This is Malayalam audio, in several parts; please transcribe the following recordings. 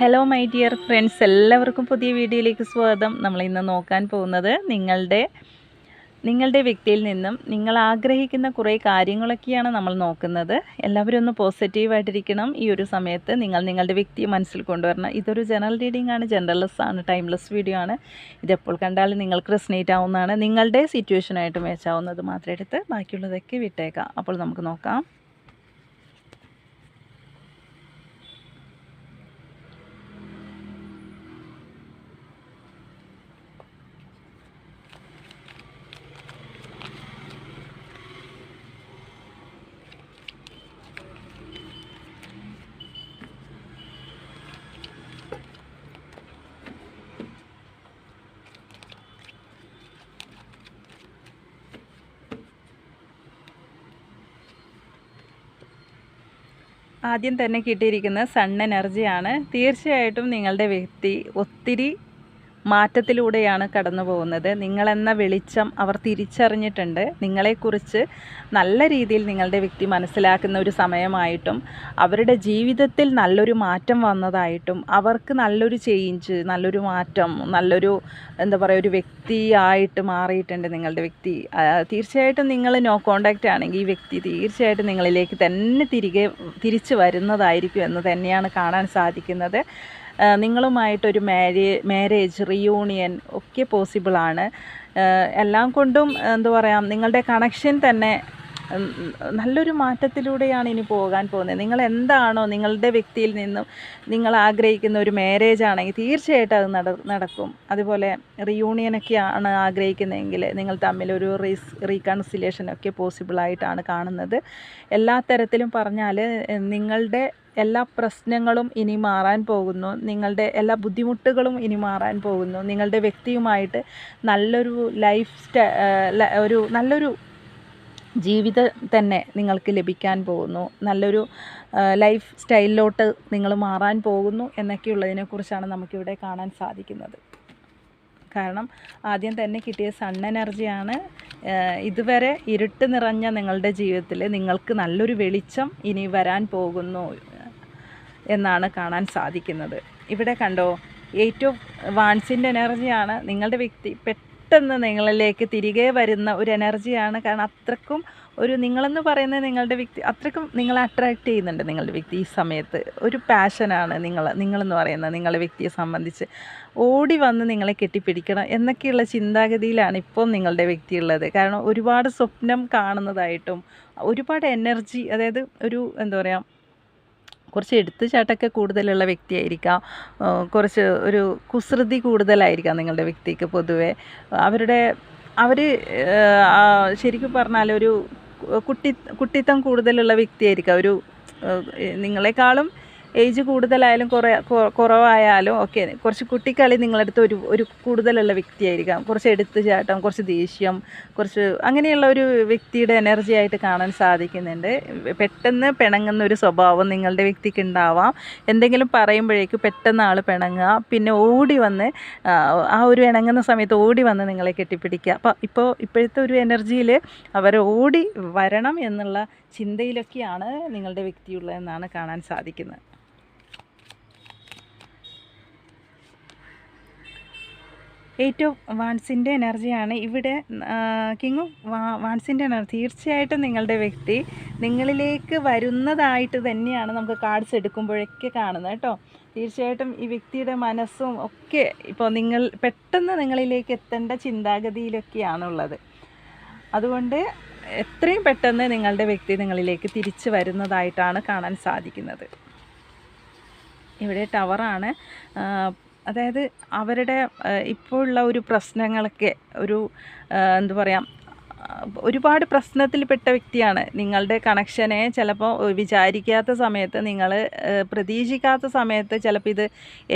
ഹലോ മൈ ഡിയർ ഫ്രണ്ട്സ് എല്ലാവർക്കും പുതിയ വീഡിയോയിലേക്ക് സ്വാഗതം. നമ്മൾ ഇന്ന് നോക്കാൻ പോകുന്നത് നിങ്ങളുടെ നിങ്ങളുടെ വ്യക്തിയിൽ നിന്നും നിങ്ങൾ ആഗ്രഹിക്കുന്ന കുറേ കാര്യങ്ങളൊക്കെയാണ് നമ്മൾ നോക്കുന്നത്. എല്ലാവരും ഒന്ന് പോസിറ്റീവായിട്ടിരിക്കണം ഈ ഒരു സമയത്ത് നിങ്ങൾ നിങ്ങളുടെ വ്യക്തിയെ മനസ്സിൽ കൊണ്ടുവരണം. ഇതൊരു ജനറൽ റീഡിംഗ് ആണ്. ജനറൽലെസ് ആണ്. ടൈംലെസ് വീഡിയോ ആണ്. ഇതെപ്പോൾ കണ്ടാലും നിങ്ങൾക്ക് റെസ്നേറ്റ് ആവുന്നതാണ്. നിങ്ങളുടെ സിറ്റുവേഷനായിട്ട് മേച്ചാവുന്നത് മാത്രം എടുത്ത് ബാക്കിയുള്ളതൊക്കെ വിട്ടേക്കാം. അപ്പോൾ നമുക്ക് നോക്കാം. ആദ്യം തന്നെ കിട്ടിയിരിക്കുന്ന സൺ എനർജിയാണ്. തീർച്ചയായിട്ടും നിങ്ങളുടെ വ്യക്തി ഒത്തിരി മാറ്റത്തിലൂടെയാണ് കടന്നു പോകുന്നത്. നിങ്ങളെന്ന വെളിച്ചം അവർ തിരിച്ചറിഞ്ഞിട്ടുണ്ട്. നിങ്ങളെക്കുറിച്ച് നല്ല രീതിയിൽ നിങ്ങളുടെ വ്യക്തി മനസ്സിലാക്കുന്ന ഒരു സമയമായിട്ടും അവരുടെ ജീവിതത്തിൽ നല്ലൊരു മാറ്റം വന്നതായിട്ടും അവർക്ക് നല്ലൊരു ചേഞ്ച് നല്ലൊരു മാറ്റം നല്ലൊരു എന്താ പറയുക ഒരു വ്യക്തിയായിട്ട് മാറിയിട്ടുണ്ട് നിങ്ങളുടെ വ്യക്തി. തീർച്ചയായിട്ടും നിങ്ങൾ നോ കോണ്ടാക്റ്റ് ആണെങ്കിൽ ഈ വ്യക്തി തീർച്ചയായിട്ടും നിങ്ങളിലേക്ക് തന്നെ തിരികെ തിരിച്ചു വരുന്നതായിരിക്കും എന്ന് തന്നെയാണ് കാണാൻ സാധിക്കുന്നത്. നിങ്ങളുമായിട്ടൊരു മാരേ മാരേജ് റിയൂണിയൻ ഒക്കെ പോസിബിളാണ് എല്ലാം കൊണ്ടും എന്താ പറയുക നിങ്ങളുടെ കണക്ഷൻ തന്നെ നല്ലൊരു മാറ്റത്തിലൂടെയാണ് ഇനി പോകാൻ പോകുന്നത്. നിങ്ങൾ എന്താണോ നിങ്ങളുടെ വ്യക്തിയിൽ നിന്നും നിങ്ങൾ ആഗ്രഹിക്കുന്ന ഒരു മാരേജ് ആണെങ്കിൽ തീർച്ചയായിട്ടും അത് നട നടക്കും. അതുപോലെ റിയൂണിയനൊക്കെയാണ് ആഗ്രഹിക്കുന്നതെങ്കിൽ നിങ്ങൾ തമ്മിലൊരു റീസ് റീകൺസിലേഷനൊക്കെ പോസിബിളായിട്ടാണ് കാണുന്നത്. എല്ലാ തരത്തിലും പറഞ്ഞാൽ നിങ്ങളുടെ എല്ലാ പ്രശ്നങ്ങളും ഇനി മാറാൻ പോകുന്നു. നിങ്ങളുടെ എല്ലാ ബുദ്ധിമുട്ടുകളും ഇനി മാറാൻ പോകുന്നു. നിങ്ങളുടെ വ്യക്തിയുമായിട്ട് നല്ലൊരു ലൈഫ് സ്റ്റൈ ഒരു നല്ലൊരു ജീവിതം തന്നെ നിങ്ങൾക്ക് ലഭിക്കാൻ പോകുന്നു. നല്ലൊരു ലൈഫ് സ്റ്റൈലിലോട്ട് നിങ്ങൾ മാറാൻ പോകുന്നു എന്നൊക്കെയുള്ളതിനെക്കുറിച്ചാണ് നമുക്കിവിടെ കാണാൻ സാധിക്കുന്നത്. കാരണം ആദ്യം തന്നെ കിട്ടിയ സൺ എനർജിയാണ് ഇതുവരെ ഇരുട്ട് നിറഞ്ഞ നിങ്ങളുടെ ജീവിതത്തിൽ നിങ്ങൾക്ക് നല്ലൊരു വെളിച്ചം ഇനി വരാൻ പോകുന്നു. എന്നാണ് കാണാൻ സാധിക്കുന്നത്. ഇവിടെ കണ്ടോ ഏറ്റവും വാൺസിന്റെ എനർജിയാണ്. നിങ്ങളുടെ വ്യക്തി പെട്ടെന്ന് നിങ്ങളിലേക്ക് തിരികെ വരുന്ന ഒരു എനർജിയാണ്. കാരണം അത്രക്കും ഒരു നിങ്ങളെന്ന് പറയുന്നത് നിങ്ങളുടെ വ്യക്തി അത്രക്കും നിങ്ങളെ അട്രാക്റ്റ് ചെയ്യുന്നുണ്ട് നിങ്ങളുടെ വ്യക്തി ഈ സമയത്ത്. ഒരു പാഷനാണ് നിങ്ങൾ നിങ്ങളെന്ന് പറയുന്നത് നിങ്ങളുടെ വ്യക്തിയെ സംബന്ധിച്ച്. ഓടി വന്ന് നിങ്ങളെ കെട്ടിപ്പിടിക്കണം എന്നൊക്കെയുള്ള ചിന്താഗതിയിലാണ് ഇപ്പോൾ നിങ്ങളുടെ വ്യക്തി ഉള്ളത്. കാരണം ഒരുപാട് സ്വപ്നം കാണുന്നതായിട്ടും ഒരുപാട് എനർജി അതായത് ഒരു എന്താ പറയുക കുറച്ച് എടുത്തുചാട്ടൊക്കെ കൂടുതലുള്ള വ്യക്തിയായിരിക്കാം. കുറച്ച് ഒരു കുസൃതി കൂടുതലായിരിക്കാം നിങ്ങളുടെ വ്യക്തിക്ക് പൊതുവെ. അവരുടെ അവർ ശരിക്കും പറഞ്ഞാൽ ഒരു കുട്ടി കുട്ടിത്തം കൂടുതലുള്ള വ്യക്തിയായിരിക്കാം. ഒരു നിങ്ങളെക്കാളും ഏജ് കൂടുതലായാലും കുറേ കുറവായാലും ഒക്കെ കുറച്ച് കുട്ടിക്കളി നിങ്ങളടുത്ത് ഒരു ഒരു കൂടുതലുള്ള വ്യക്തിയായിരിക്കാം. കുറച്ച് എടുത്തു ചാട്ടം കുറച്ച് ദേഷ്യം കുറച്ച് അങ്ങനെയുള്ള ഒരു വ്യക്തിയുടെ എനർജി ആയിട്ട് കാണാൻ സാധിക്കുന്നുണ്ട്. പെട്ടെന്ന് പിണങ്ങുന്ന ഒരു സ്വഭാവം നിങ്ങളുടെ വ്യക്തിക്ക് ഉണ്ടാവാം. എന്തെങ്കിലും പറയുമ്പോഴേക്കും പെട്ടെന്ന് ആൾ പിണങ്ങുക. പിന്നെ ഓടി വന്ന് ആ, ഒരു ഇണങ്ങുന്ന സമയത്ത് ഓടി വന്ന് നിങ്ങളെ കെട്ടിപ്പിടിക്കുക. അപ്പോൾ ഇപ്പോൾ ഇപ്പോഴത്തെ ഒരു എനർജിയിൽ അവർ ഓടി വരണം എന്നുള്ള ചിന്തയിലൊക്കെയാണ് നിങ്ങളുടെ വ്യക്തിയുള്ളതെന്നാണ് കാണാൻ സാധിക്കുന്നത്. ഏറ്റവും വാൺസിന്റെ എനർജിയാണ്. ഇവിടെ കിങ് ഓഫ് വാൺസിന്റെ എനർജി. തീർച്ചയായിട്ടും നിങ്ങളുടെ വ്യക്തി നിങ്ങളിലേക്ക് വരുന്നതായിട്ട് തന്നെയാണ് നമുക്ക് കാർഡ്സ് എടുക്കുമ്പോഴൊക്കെ കാണുന്നത് കേട്ടോ. തീർച്ചയായിട്ടും ഈ വ്യക്തിയുടെ മനസ്സും ഒക്കെ ഇപ്പോൾ നിങ്ങൾ പെട്ടെന്ന് നിങ്ങളിലേക്ക് എത്തേണ്ട ചിന്താഗതിയിലൊക്കെയാണുള്ളത്. അതുകൊണ്ട് എത്രയും പെട്ടെന്ന് നിങ്ങളുടെ വ്യക്തി നിങ്ങളിലേക്ക് തിരിച്ചു വരുന്നതായിട്ടാണ് കാണാൻ സാധിക്കുന്നത്. ഇവിടെ ടവറാണ് അതായത് അവരുടെ ഇപ്പോൾ ഉള്ള ഒരു പ്രശ്നങ്ങളൊക്കെ ഒരു എന്തു പറയുക ഒരുപാട് പ്രശ്നത്തിൽപ്പെട്ട വ്യക്തിയാണ്. നിങ്ങളുടെ കണക്ഷനെ ചിലപ്പോൾ വിചാരിക്കാത്ത സമയത്ത് നിങ്ങൾ പ്രതീക്ഷിക്കാത്ത സമയത്ത് ചിലപ്പോൾ ഇത്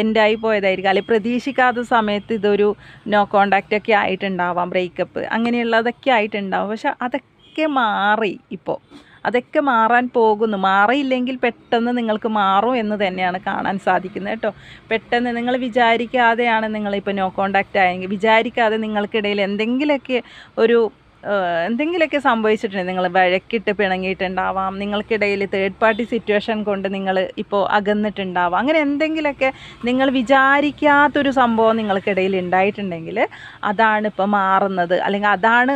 എൻഡായി പോയതായിരിക്കും. അല്ലെങ്കിൽ പ്രതീക്ഷിക്കാത്ത സമയത്ത് ഇതൊരു നോ കോണ്ടാക്റ്റൊക്കെ ആയിട്ടുണ്ടാവാം ബ്രേക്കപ്പ് അങ്ങനെയുള്ളതൊക്കെ ആയിട്ടുണ്ടാവും. പക്ഷെ അതൊക്കെ മാറി ഇപ്പോൾ അതൊക്കെ മാറാൻ പോകുന്നു. മാറിയില്ലെങ്കിൽ പെട്ടെന്ന് നിങ്ങൾക്ക് മാറും എന്ന് തന്നെയാണ് കാണാൻ സാധിക്കുന്നത് കേട്ടോ. പെട്ടെന്ന് നിങ്ങൾ വിചാരിക്കാതെയാണ് നിങ്ങളിപ്പോൾ നോ കോണ്ടാക്റ്റ് ആയെങ്കിൽ വിചാരിക്കാതെ നിങ്ങൾക്കിടയിൽ എന്തെങ്കിലുമൊക്കെ ഒരു എന്തെങ്കിലുമൊക്കെ സംഭവിച്ചിട്ടുണ്ട് നിങ്ങൾ വഴക്കിട്ട് പിണങ്ങിയിട്ടുണ്ടാവാം. നിങ്ങൾക്കിടയിൽ തേർഡ് പാർട്ടി സിറ്റുവേഷൻ കൊണ്ട് നിങ്ങൾ ഇപ്പോൾ അകന്നിട്ടുണ്ടാവാം. അങ്ങനെ എന്തെങ്കിലുമൊക്കെ നിങ്ങൾ വിചാരിക്കാത്തൊരു സംഭവം നിങ്ങൾക്കിടയിൽ ഉണ്ടായിട്ടുണ്ടെങ്കിൽ അതാണ് ഇപ്പോൾ മാറുന്നത്. അല്ലെങ്കിൽ അതാണ്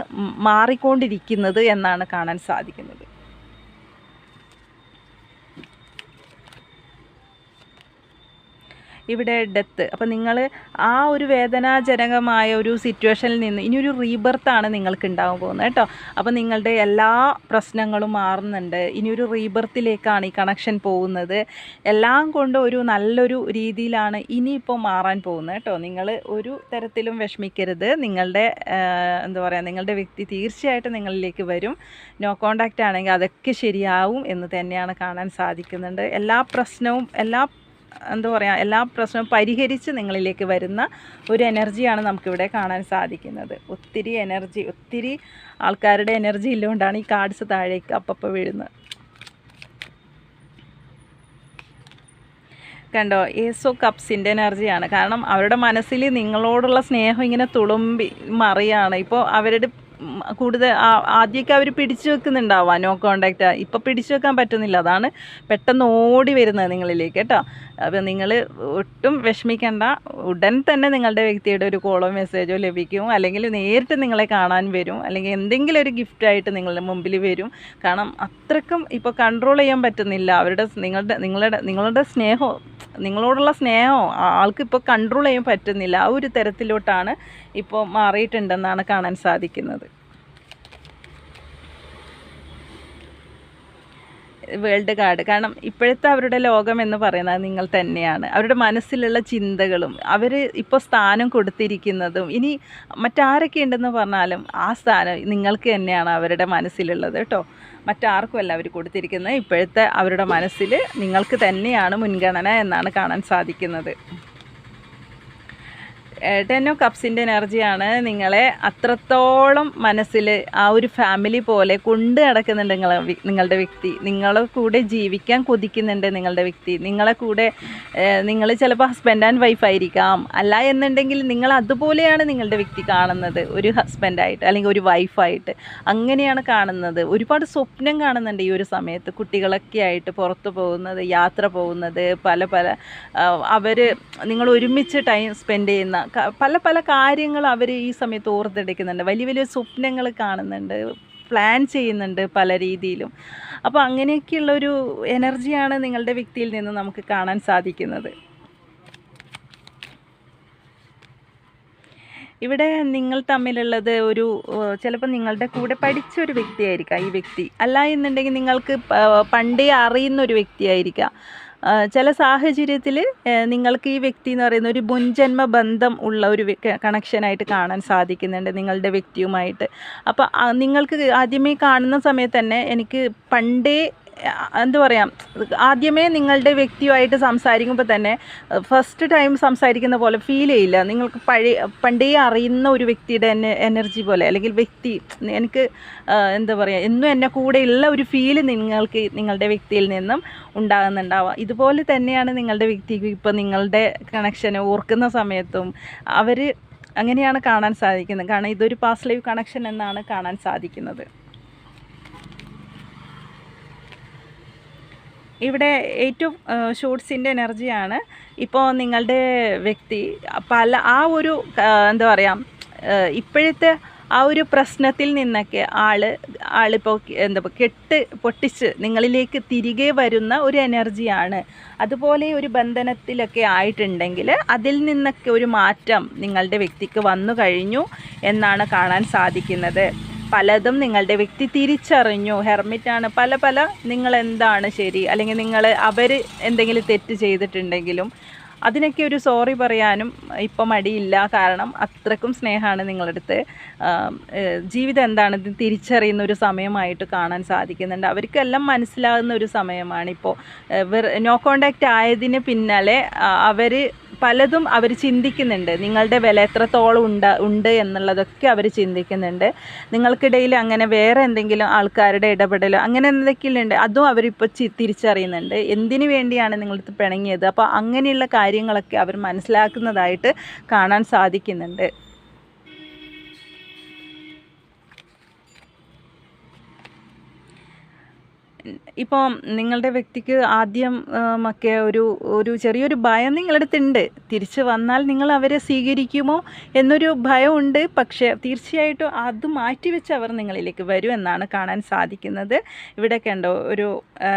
മാറിക്കൊണ്ടിരിക്കുന്നത് എന്നാണ് കാണാൻ സാധിക്കുന്നത്. ഇവിടെ ഡെത്ത് അപ്പം നിങ്ങൾ ആ ഒരു വേദനാജനകമായ ഒരു സിറ്റുവേഷനിൽ നിന്ന് ഇനിയൊരു റീബർത്താണ് നിങ്ങൾക്ക് ഉണ്ടാകാൻ പോകുന്നത് കേട്ടോ. അപ്പം നിങ്ങളുടെ എല്ലാ പ്രശ്നങ്ങളും മാറുന്നുണ്ട്. ഇനിയൊരു റീബർത്തിലേക്കാണ് ഈ കണക്ഷൻ പോകുന്നത്. എല്ലാം കൊണ്ട് ഒരു നല്ലൊരു രീതിയിലാണ് ഇനിയിപ്പോൾ മാറാൻ പോകുന്നത് കേട്ടോ. നിങ്ങൾ ഒരു തരത്തിലും വിഷമിക്കരുത്. നിങ്ങളുടെ എന്താ പറയുക നിങ്ങളുടെ വ്യക്തി തീർച്ചയായിട്ടും നിങ്ങളിലേക്ക് വരും. നോ കോണ്ടാക്റ്റ് ആണെങ്കിൽ അതൊക്കെ ശരിയാവും എന്ന് തന്നെയാണ് കാണാൻ സാധിക്കുന്നുണ്ട്. എല്ലാ പ്രശ്നവും എല്ലാ എന്താ പറയുക എല്ലാ പ്രശ്നവും പരിഹരിച്ച് നിങ്ങളിലേക്ക് വരുന്ന ഒരു എനർജിയാണ് നമുക്കിവിടെ കാണാൻ സാധിക്കുന്നത്. ഒത്തിരി എനർജി ഒത്തിരി ആൾക്കാരുടെ എനർജി ഇല്ലുകൊണ്ടാണ് ഈ കാർഡ്സ് താഴേക്ക് അപ്പപ്പോൾ വീഴുന്നത്. കണ്ടോ ഏസോ കപ്സിന്റെ എനർജിയാണ്. കാരണം അവരുടെ മനസ്സിൽ നിങ്ങളോടുള്ള സ്നേഹം ഇങ്ങനെ തുളുമ്പി മറിയാണ്. ഇപ്പോൾ അവരുടെ കൂടുതൽ ആദ്യമൊക്കെ അവർ പിടിച്ചു വെക്കുന്നുണ്ടാവാം നോ കോണ്ടാക്റ്റ് ഇപ്പോൾ പിടിച്ചു വെക്കാൻ പറ്റുന്നില്ല. അതാണ് പെട്ടെന്ന് ഓടി വരുന്നത് നിങ്ങളിലേക്ക് കേട്ടോ. അപ്പോൾ നിങ്ങൾ ഒട്ടും വിഷമിക്കേണ്ട. ഉടൻ തന്നെ നിങ്ങളുടെ വ്യക്തിയുടെ ഒരു കോളോ മെസ്സേജോ ലഭിക്കും. അല്ലെങ്കിൽ നേരിട്ട് നിങ്ങളെ കാണാൻ വരും. അല്ലെങ്കിൽ എന്തെങ്കിലും ഒരു ഗിഫ്റ്റായിട്ട് നിങ്ങളുടെ മുമ്പിൽ വരും. കാരണം അത്രക്കും ഇപ്പോൾ കൺട്രോൾ ചെയ്യാൻ പറ്റുന്നില്ല. അവരുടെ നിങ്ങളുടെ നിങ്ങളുടെ നിങ്ങളുടെ സ്നേഹം നിങ്ങളോടുള്ള സ്നേഹമോ ആൾക്ക് ഇപ്പോൾ കൺട്രോൾ ചെയ്യാൻ പറ്റുന്നില്ല. ആ ഒരു തരത്തിലോട്ടാണ് ഇപ്പോൾ മാറിയിട്ടുണ്ടെന്നാണ് കാണാൻ സാധിക്കുന്നത്. World card. കാരണം ഇപ്പോഴത്തെ അവരുടെ ലോകം എന്ന് പറയുന്നത് നിങ്ങൾ തന്നെയാണ്. അവരുടെ മനസ്സിലുള്ള ചിന്തകളും അവർ ഇപ്പോൾ സ്ഥാനം കൊടുത്തിരിക്കുന്നതും ഇനി മറ്റാരൊക്കെ ഉണ്ടെന്ന് പറഞ്ഞാലും ആ സ്ഥാനം നിങ്ങൾക്ക് തന്നെയാണ് അവരുടെ മനസ്സിലുള്ളത് കേട്ടോ. മറ്റാർക്കുമല്ല അവർ കൊടുത്തിരിക്കുന്നത്. ഇപ്പോഴത്തെ അവരുടെ മനസ്സിൽ നിങ്ങൾക്ക് തന്നെയാണ് മുൻഗണന എന്നാണ് കാണാൻ സാധിക്കുന്നത്. ടെൻ ഓ കപ്സിന്റെ എനർജിയാണ് നിങ്ങളെ അത്രത്തോളം മനസ്സിൽ ആ ഒരു ഫാമിലി പോലെ കൊണ്ട് നടക്കുന്നുണ്ട് നിങ്ങളെ നിങ്ങളുടെ വ്യക്തി. നിങ്ങളെ കൂടെ ജീവിക്കാൻ കൊതിക്കുന്നുണ്ട് നിങ്ങളുടെ വ്യക്തി. നിങ്ങളെ കൂടെ നിങ്ങൾ ചിലപ്പോൾ ഹസ്ബൻഡ് ആൻഡ് വൈഫ് ആയിരിക്കാം. അല്ല എന്നുണ്ടെങ്കിൽ നിങ്ങൾ അതുപോലെയാണ് നിങ്ങളുടെ വ്യക്തി കാണുന്നത്. ഒരു ഹസ്ബൻഡായിട്ട് അല്ലെങ്കിൽ ഒരു വൈഫായിട്ട് അങ്ങനെയാണ് കാണുന്നത്. ഒരുപാട് സ്വപ്നം കാണുന്നുണ്ട് ഈ ഒരു സമയത്ത്. കുട്ടികളൊക്കെ ആയിട്ട് പുറത്ത് പോകുന്നത് യാത്ര പോകുന്നത് പല പല അവർ നിങ്ങൾ ഒരുമിച്ച് ടൈം സ്പെൻഡ് ചെയ്യുന്ന പല പല കാര്യങ്ങൾ അവർ ഈ സമയത്ത് ഓർത്തെടുക്കുന്നുണ്ട്. വലിയ വലിയ സ്വപ്നങ്ങൾ കാണുന്നുണ്ട്. പ്ലാൻ ചെയ്യുന്നുണ്ട് പല രീതിയിലും. അപ്പോൾ അങ്ങനെയൊക്കെയുള്ളൊരു എനർജിയാണ് നിങ്ങളുടെ വ്യക്തിയിൽ നിന്ന് നമുക്ക് കാണാൻ സാധിക്കുന്നത്. ഇവിടെ നിങ്ങൾ തമ്മിലുള്ളത് ഒരു ചിലപ്പോൾ നിങ്ങളുടെ കൂടെ പഠിച്ച ഒരു വ്യക്തിയായിരിക്കാം ഈ വ്യക്തി. അല്ല എന്നുണ്ടെങ്കിൽ നിങ്ങൾക്ക് പണ്ടേ അറിയുന്ന ഒരു വ്യക്തിയായിരിക്കാം. ചില സാഹചര്യത്തിൽ നിങ്ങൾക്ക് ഈ വ്യക്തി എന്ന് പറയുന്ന ഒരു മുൻജന്മ ബന്ധം ഉള്ള ഒരു കണക്ഷനായിട്ട് കാണാൻ സാധിക്കുന്നുണ്ട് നിങ്ങളുടെ വ്യക്തിയുമായിട്ട്. അപ്പോൾ നിങ്ങൾക്ക് ആദ്യമേ കാണുന്ന സമയത്ത് തന്നെ എനിക്ക് പണ്ടേ എന്താ പറയുക ആദ്യമേ നിങ്ങളുടെ വ്യക്തിയുമായിട്ട് സംസാരിക്കുമ്പോൾ തന്നെ ഫസ്റ്റ് ടൈം സംസാരിക്കുന്ന പോലെ ഫീൽ ചെയ്യില്ല. നിങ്ങൾക്ക് പഴയ പണ്ടേ അറിയുന്ന ഒരു വ്യക്തിയുടെ എനർജി പോലെ അല്ലെങ്കിൽ വ്യക്തി എനിക്ക് എന്താ പറയുക എന്നും എന്നെ കൂടെ ഉള്ള ഒരു ഫീൽ നിങ്ങൾക്ക് നിങ്ങളുടെ വ്യക്തിയിൽ നിന്നും ഉണ്ടാകുന്നുണ്ടാവാം. ഇതുപോലെ തന്നെയാണ് നിങ്ങളുടെ വ്യക്തിക്ക് ഇപ്പോൾ നിങ്ങളുടെ കണക്ഷനെ ഓർക്കുന്ന സമയത്തും അവർ അങ്ങനെയാണ് കാണാൻ സാധിക്കുന്നത്. കാരണം ഇതൊരു പാസ്റ്റ് ലൈവ് കണക്ഷൻ എന്നാണ് കാണാൻ സാധിക്കുന്നത്. ഇവിടെ ഏറ്റവും ഷൂട്ട്സിന്റെ എനർജിയാണ്. ഇപ്പോൾ നിങ്ങളുടെ വ്യക്തി പല ആ ഒരു എന്താ പറയുക ഇപ്പോഴത്തെ ആ ഒരു പ്രശ്നത്തിൽ നിന്നൊക്കെ ആൾ ആളിപ്പോൾ എന്താ കെട്ട് പൊട്ടിച്ച് നിങ്ങളിലേക്ക് തിരികെ വരുന്ന ഒരു എനർജിയാണ്. അതുപോലെ ഒരു ബന്ധനത്തിലൊക്കെ ആയിട്ടുണ്ടെങ്കിൽ അതിൽ നിന്നൊക്കെ ഒരു മാറ്റം നിങ്ങളുടെ വ്യക്തിക്ക് വന്നു കഴിഞ്ഞു എന്നാണ് കാണാൻ സാധിക്കുന്നത്. പലതും നിങ്ങളുടെ വ്യക്തി തിരിച്ചറിഞ്ഞു. ഹെർമിറ്റാണ് പല പല നിങ്ങൾ എന്താണ് ശരി? അല്ലെങ്കിൽ നിങ്ങൾ അവർ എന്തെങ്കിലും തെറ്റ് ചെയ്തിട്ടുണ്ടെങ്കിലും അതിനൊക്കെ ഒരു സോറി പറയാനും ഇപ്പം മടിയില്ല. കാരണം അത്രക്കും സ്നേഹമാണ് നിങ്ങളടുത്ത്. ജീവിതം എന്താണ്? ജീവിതം എന്താണെന്ന് തിരിച്ചറിയുന്ന ഒരു സമയമായിട്ട് കാണാൻ സാധിക്കുന്നുണ്ട്. അവർക്കെല്ലാം മനസ്സിലാകുന്ന ഒരു സമയമാണ് ഇപ്പോൾ നോ കോണ്ടാക്റ്റ് ആയതിന് പിന്നാലെ അവർ പലതും അവർ ചിന്തിക്കുന്നുണ്ട്. നിങ്ങളുടെ വില എത്രത്തോളം ഉണ്ട് ഉണ്ട് എന്നുള്ളതൊക്കെ അവർ ചിന്തിക്കുന്നുണ്ട്. നിങ്ങൾക്കിടയിൽ അങ്ങനെ വേറെ എന്തെങ്കിലും ആൾക്കാരുടെ ഇടപെടലോ അങ്ങനെ എന്തൊക്കെയുണ്ട്? അതും അവരിപ്പോൾ തിരിച്ചറിയുന്നുണ്ട്. എന്തിനു വേണ്ടിയാണ് നിങ്ങളടുത്ത് പിണങ്ങിയത്? അപ്പോൾ അങ്ങനെയുള്ള കാര്യങ്ങളൊക്കെ അവർ മനസ്സിലാക്കുന്നതായിട്ട് കാണാൻ സാധിക്കുന്നുണ്ട്. ഇപ്പോൾ നിങ്ങളുടെ വ്യക്തിക്ക് ആദ്യം ഒക്കെ ഒരു ഒരു ചെറിയൊരു ഭയം നിങ്ങളുടെ അടുത്തുണ്ട് തിരിച്ച് വന്നാൽ നിങ്ങൾ അവരെ സ്വീകരിക്കുമോ എന്നൊരു ഭയമുണ്ട്. പക്ഷേ തീർച്ചയായിട്ടും അത് മാറ്റിവെച്ച് അവർ നിങ്ങളിലേക്ക് വരും എന്നാണ് കാണാൻ സാധിക്കുന്നത്. ഇവിടെ കണ്ടോ ഒരു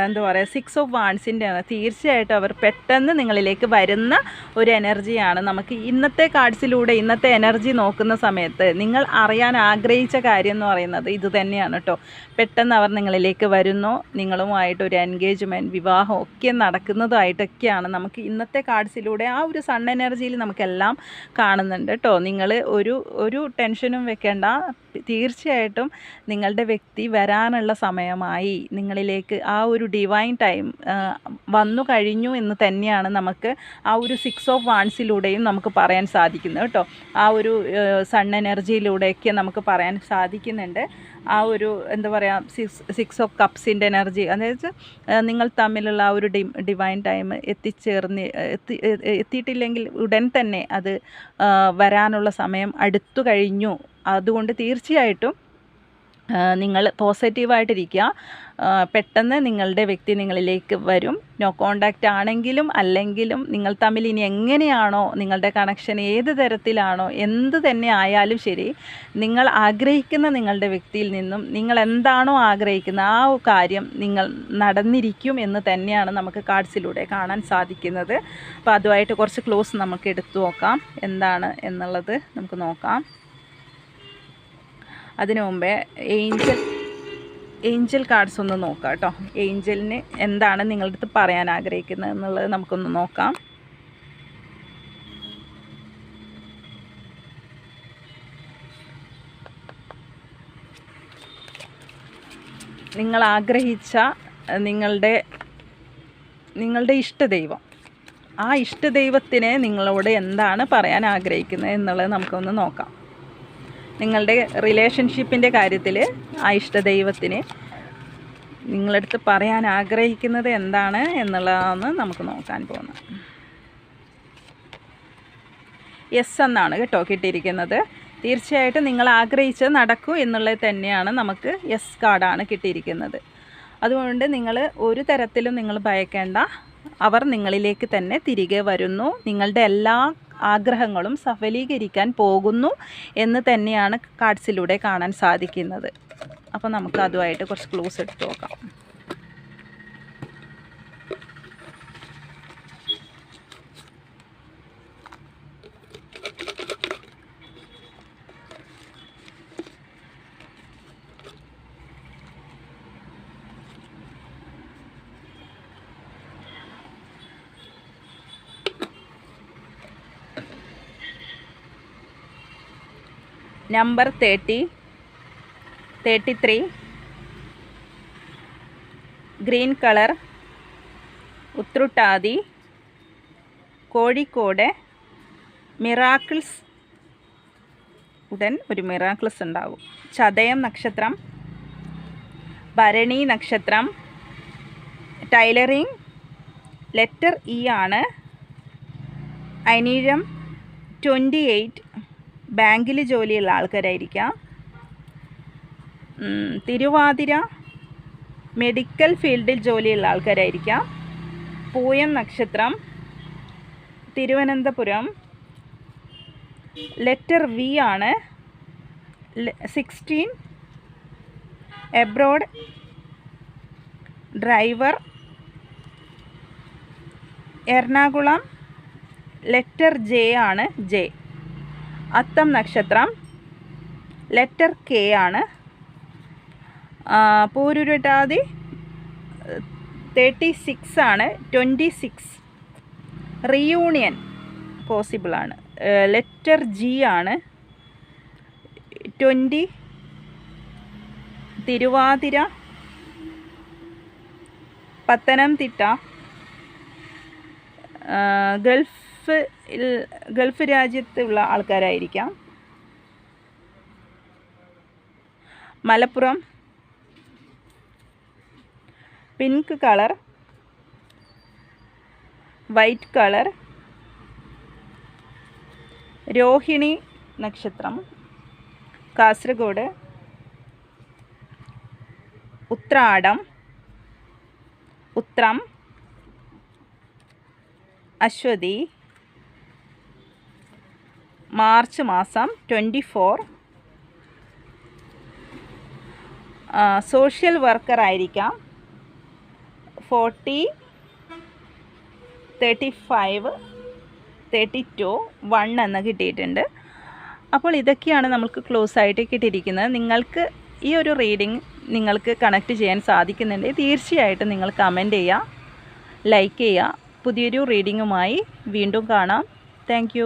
എന്താ പറയുക സിക്സ് ഓഫ് വാൺസിന്റെ ആണ്. തീർച്ചയായിട്ടും അവർ പെട്ടെന്ന് നിങ്ങളിലേക്ക് വരുന്ന ഒരു എനർജിയാണ്. നമുക്ക് ഇന്നത്തെ കാർഡ്സിലൂടെ ഇന്നത്തെ എനർജി നോക്കുന്ന സമയത്ത് നിങ്ങൾ അറിയാൻ ആഗ്രഹിച്ച കാര്യം എന്ന് പറയുന്നത് ഇത് തന്നെയാണ് കേട്ടോ പെട്ടെന്ന് അവർ നിങ്ങളിലേക്ക് വരുന്നു. നിങ്ങളുമായിട്ട് ഒരു എൻഗേജ്മെന്റ് വിവാഹം ഒക്കെ നടക്കുന്നതായിട്ടൊക്കെയാണ് നമുക്ക് ഇന്നത്തെ കാർഡ്സിലൂടെ ആ ഒരു സൺ എനർജിയിൽ നമുക്കെല്ലാം കാണുന്നുണ്ട് കേട്ടോ. നിങ്ങൾ ഒരു ഒരു ടെൻഷനും വെക്കേണ്ട. തീർച്ചയായിട്ടും നിങ്ങളുടെ വ്യക്തി വരാനുള്ള സമയമായി. നിങ്ങളിലേക്ക് ആ ഒരു ഡിവൈൻ ടൈം വന്നു കഴിഞ്ഞു എന്ന് തന്നെയാണ് നമുക്ക് ആ ഒരു സിക്സ് ഓഫ് വാൺസിലൂടെയും നമുക്ക് പറയാൻ സാധിക്കുന്നത് കേട്ടോ. ആ ഒരു സൺ എനർജിയിലൂടെയൊക്കെ നമുക്ക് പറയാൻ സാധിക്കുന്നുണ്ട്. ആ ഒരു എന്താ പറയുക സിക്സ് സിക്സ് ഓഫ് കപ്സിന്റെ എനർജി അതായത് നിങ്ങൾ തമ്മിലുള്ള ആ ഒരു ഡി ഡിവൈൻ ടൈം എത്തിച്ചേർന്ന് എത്തി എത്തിയിട്ടില്ലെങ്കിൽ ഉടൻ തന്നെ അത് വരാനുള്ള സമയം അടുത്തു കഴിഞ്ഞു. അതുകൊണ്ട് തീർച്ചയായിട്ടും നിങ്ങൾ പോസിറ്റീവായിട്ടിരിക്കുക. പെട്ടെന്ന് നിങ്ങളുടെ വ്യക്തി നിങ്ങളിലേക്ക് വരും. നോ കോണ്ടാക്റ്റ് ആണെങ്കിലും അല്ലെങ്കിലും നിങ്ങൾ തമ്മിൽ ഇനി എങ്ങനെയാണോ നിങ്ങളുടെ കണക്ഷൻ ഏത് തരത്തിലാണോ എന്ത് തന്നെ ആയാലും ശരി നിങ്ങൾ ആഗ്രഹിക്കുന്ന നിങ്ങളുടെ വ്യക്തിയിൽ നിന്നും നിങ്ങൾ എന്താണോ ആഗ്രഹിക്കുന്ന ആ കാര്യം നിങ്ങൾ നടന്നിരിക്കും എന്ന് തന്നെയാണ് നമുക്ക് കാർഡ്സിലൂടെ കാണാൻ സാധിക്കുന്നത്. അപ്പോൾ അതുമായിട്ട് കുറച്ച് ക്ലോസ് നമുക്ക് എടുത്തു നോക്കാം. എന്താണ് എന്നുള്ളത് നമുക്ക് നോക്കാം. അതിനു മുമ്പേ ഏഞ്ചൽ ഏഞ്ചൽ കാർഡ്സ് ഒന്ന് നോക്കാം കേട്ടോ. ഏഞ്ചലിന് എന്താണ് നിങ്ങളുടെ അടുത്ത് പറയാൻ ആഗ്രഹിക്കുന്നത് എന്നുള്ളത് നമുക്കൊന്ന് നോക്കാം. നിങ്ങൾ ആഗ്രഹിച്ച നിങ്ങളുടെ നിങ്ങളുടെ ഇഷ്ടദൈവം ആ ഇഷ്ടദൈവത്തിന് നിങ്ങളോട് എന്താണ് പറയാൻ ആഗ്രഹിക്കുന്നത് എന്നുള്ളത് നമുക്കൊന്ന് നോക്കാം. നിങ്ങളുടെ റിലേഷൻഷിപ്പിന്റെ കാര്യത്തിൽ ആ ഇഷ്ടദൈവത്തിന് നിങ്ങളടുത്ത് പറയാൻ ആഗ്രഹിക്കുന്നത് എന്താണ് എന്നുള്ളതാണ് നമുക്ക് നോക്കാൻ പോകുന്നത്. യെസ് എന്നാണ് കേട്ടോ കിട്ടിയിരിക്കുന്നത്. തീർച്ചയായിട്ടും നിങ്ങൾ ആഗ്രഹിച്ച് നടക്കൂ എന്നുള്ളത് തന്നെയാണ് നമുക്ക് യെസ് കാർഡാണ് കിട്ടിയിരിക്കുന്നത്. അതുകൊണ്ട് നിങ്ങൾ ഒരു തരത്തിലും നിങ്ങൾ ഭയക്കേണ്ട. അവർ നിങ്ങളിലേക്ക് തന്നെ തിരികെ വരുന്നു. നിങ്ങളുടെ എല്ലാ ആഗ്രഹങ്ങളും സഫലീകരിക്കാൻ പോകുന്നു എന്ന് തന്നെയാണ് കാർഡ്സിലൂടെ കാണാൻ സാധിക്കുന്നത്. അപ്പോൾ നമുക്ക് അതുമായിട്ട് കുറച്ച് ക്ലൂസ് എടുത്ത് നോക്കാം. Number thirty thirty three green colour Uthrittathi Kozhikode miracles ഉടൻ ഒരു മിറാക്കിൾസ് ഉണ്ടാവും. ചതയം നക്ഷത്രം ഭരണി നക്ഷത്രം ടൈലറിങ് ലെറ്റർ ഇ ആണ് അനീഴം ട്വന്റി എയ്റ്റ് ബാങ്കിൽ ജോലിയുള്ള ആൾക്കാരായിരിക്കാം. തിരുവാതിര മെഡിക്കൽ ഫീൽഡിൽ ജോലിയുള്ള ആൾക്കാരായിരിക്കാം. പൂയം നക്ഷത്രം തിരുവനന്തപുരം. ലെറ്റർ വി ആണ്. Sixteen. Abroad driver. Ernakulam. Letter J ആണ് ജെ. അത്തം നക്ഷത്രം ലെറ്റർ കെ ആണ്. പൂരുരുട്ടാതി തേർട്ടി സിക്സ് ആണ്. ട്വന്റി സിക്സ് റിയൂണിയൻ പോസിബിളാണ് ലെറ്റർ ജി ആണ്. Twenty Thiruvathira Pathanamthitta Gulf Gulf രാജ്യത്തുള്ള ആൾക്കാരായിരിക്കാം. Malappuram. Pink colour. White colour. Rohini നക്ഷത്രം. കാസർഗോഡ്. ഉത്രാടം. ഉത്രം. അശ്വതി. മാർച്ച് മാസം ട്വന്റി ഫോർ. സോഷ്യൽ വർക്കർ ആയിരിക്കാം forty thirty five thirty two one എന്ന് കിട്ടിയിട്ടുണ്ട്. അപ്പോൾ ഇതൊക്കെയാണ് നമുക്ക് ക്ലോസ് ആയിട്ട് കിട്ടിയിരിക്കുന്നത്. നിങ്ങൾക്ക് ഈ ഒരു റീഡിംഗ് നിങ്ങൾക്ക് കണക്ട് ചെയ്യാൻ സാധിക്കുന്നുണ്ടെങ്കിൽ തീർച്ചയായിട്ടും നിങ്ങൾ കമന്റ് ചെയ്യുക ലൈക്ക് ചെയ്യുക. പുതിയൊരു റീഡിങ്ങുമായി വീണ്ടും കാണാം. താങ്ക്